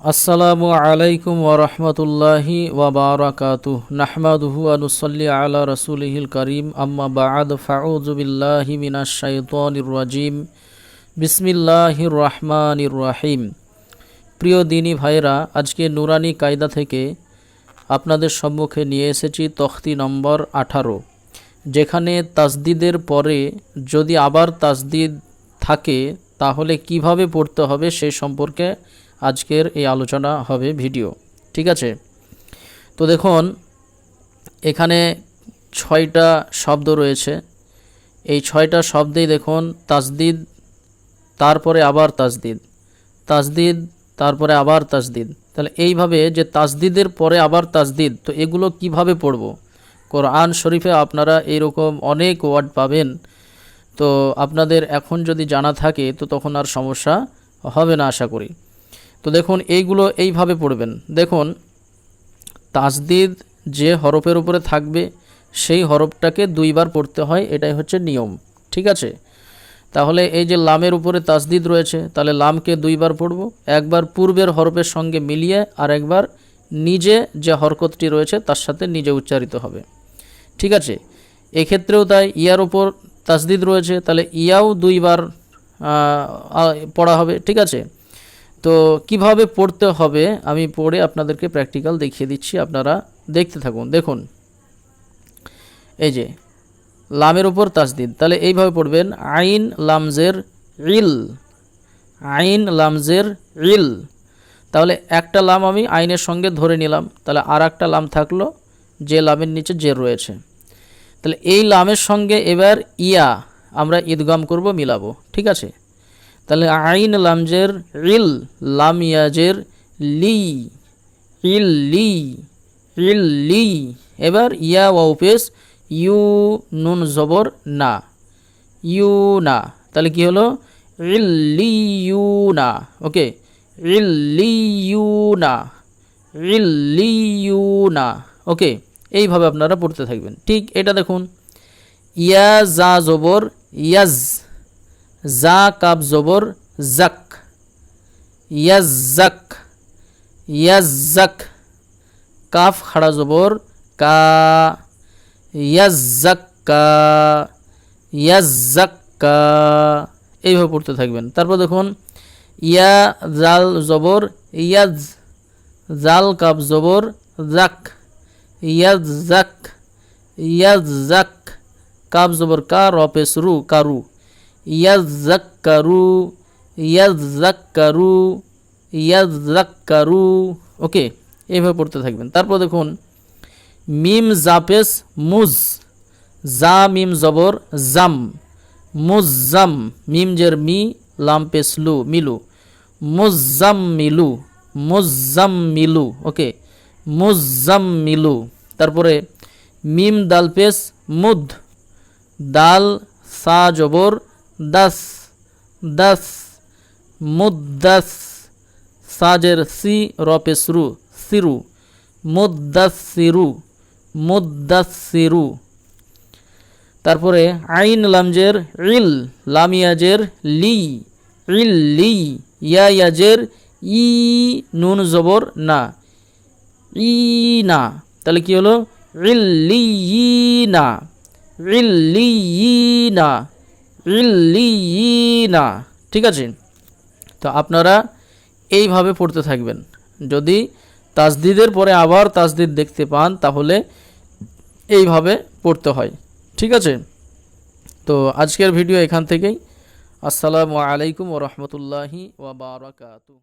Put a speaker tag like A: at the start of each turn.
A: আসসালামু আলাইকুম ওরহমতুল্লাহি ওবরাকাতু নাহমাদুহু আনুসল্লি আলা রসুলহিল করিম। আম্মা বাদ ফাউজুবিল্লাহি মিনাশ শাইতানির রাজিম। বিসমিল্লাহির রহমানির রহিম। প্রিয় দিনী ভাইরা আজকে নুরানি কায়দা থেকে আপনাদের সম্মুখে নিয়ে এসেছি তখতি নম্বর আঠারো, যেখানে তাসদিদের পরে যদি আবার তাসদিদ থাকে, তাহলে কীভাবে পড়তে হবে সেই সম্পর্কে আজকের এই আলোচনা হবে ভিডিও, ঠিক আছে? তো দেখুন, এখানে ছয়টা শব্দ রয়েছে। এই ছয়টা শব্দেই দেখুন, তাসদিদ, তারপরে আবার তাসদিদ তাসদিদ, তারপরে আবার তাসদিদ। তাহলে এইভাবে যে তাসদিদের পরে আবার তাসদিদ, তো এগুলো কীভাবে পড়ব? কোরআন শরীফে আপনারা এইরকম অনেক ওয়ার্ড পাবেন। তো আপনাদের এখন যদি জানা থাকে, তো তখন আর সমস্যা হবে না, আশা করি। তো দেখুন, এইগুলো এইভাবে পড়বেন। দেখুন তাসদিদ যে হরফের উপরে থাকবে, সেই হরফটাকে দুইবার পড়তে হয়, এটাই হচ্ছে নিয়ম। ঠিক আছে? তাহলে এই যে লামের উপরে তাসদিদ রয়েছে, তাহলে লামকে দুইবার পড়ব। একবার পূর্বের হরফের সঙ্গে মিলিয়ে, আর একবার নিজে যে হরকতটি রয়েছে, তার সাথে নিজে উচ্চারিত হবে। ঠিক আছে? এক্ষেত্রেও তাই ইয়ার উপর তাসদিদ রয়েছে, তাহলে ইয়াও দুইবার পড়া হবে। ঠিক আছে? তো কীভাবে পড়তে হবে? আমি পড়ে আপনাদেরকে প্র্যাকটিক্যাল দেখিয়ে দিচ্ছি, আপনারা দেখতে থাকুন। দেখুন, এই যে, লামের উপর তাসদিদ। তাহলে এইভাবে পড়বেন, আইন লামজের ইল, আইন লামজের ইল। তাহলে একটা লাম আমি আইনের সঙ্গে ধরে নিলাম। তাহলে আর একটা লাম থাকল, যে লামের নিচে যে রয়েছে। তাহলে এই লামের সঙ্গে এবার ইয়া, আমরা ঈদগাম করব, মিলাবো। ঠিক আছে? তাহলে আইন লামজের, ইল লাম ইয়াজের লি, ইল লি ইল লি। এবার ইয়া ওয়াউপেস ইউ নুন জবর না, ইউ না। তাহলে কি হলো? ইল্লি ইউ না। ওকে ইল্লি ইউ না ইল্লি ইউ না। ওকে, এইভাবে আপনারা পড়তে থাকবেন। ঠিক এটা দেখুন। ইয়া জা জবর, ইয়াজ। জা কাব জবর জাক। ইয়াজাক ইয়াজাক কাফ খাড়া জবর কা। ইয়াজাক্কা ইয়াজাক্কা এইভাবে পড়তে থাকবেন। তারপর দেখুন, ইয়া জাল জবর ইয়াজ জাল কাব জবর জাক। ইয়াজ জাক। ইয়াজ জাক। কাব জবর কা রপেস রু কারু ইয়াজ্জাক্কারু ইয়াজ্জাক্কারু ইয়াজ্জাক্কারু ওকে, এইভাবে পড়তে থাকবেন। তারপর দেখুন, মিম জাপেস মুজ, জা মিম জবর জাম মুজাম মিম জের মি লাম পেস লু মিলু মুজাম মিলু মুজাম মিলু, ওকে মুজাম মিলু। তারপরে মিম দাল পেস মুদ, দাল সা জবর দাস দাস মুদাস সাজের সি, রপে রপেসরু সিরু মুদাসিরু মুদাসিরু তারপরে আইন লামজের, ইল লামিয়াজের, লি, ইল লি ইয়া ইয়াজের ই, নুন জবর, না, ই, না। তাহলে কি হলো? ইল্লি না। ইল্লিনা ঠিক আছে? তো আপনারা এইভাবে পড়তে থাকবেন। যদি তাজদিদের পরে আবার তাসদিদ দেখতে পান, তাহলে এইভাবে পড়তে হয়। ঠিক আছে? তো আজকের ভিডিও এখান থেকেই। আসসালামু আলাইকুম ও রহমতুল্লাহি ওয়া বারাকাতু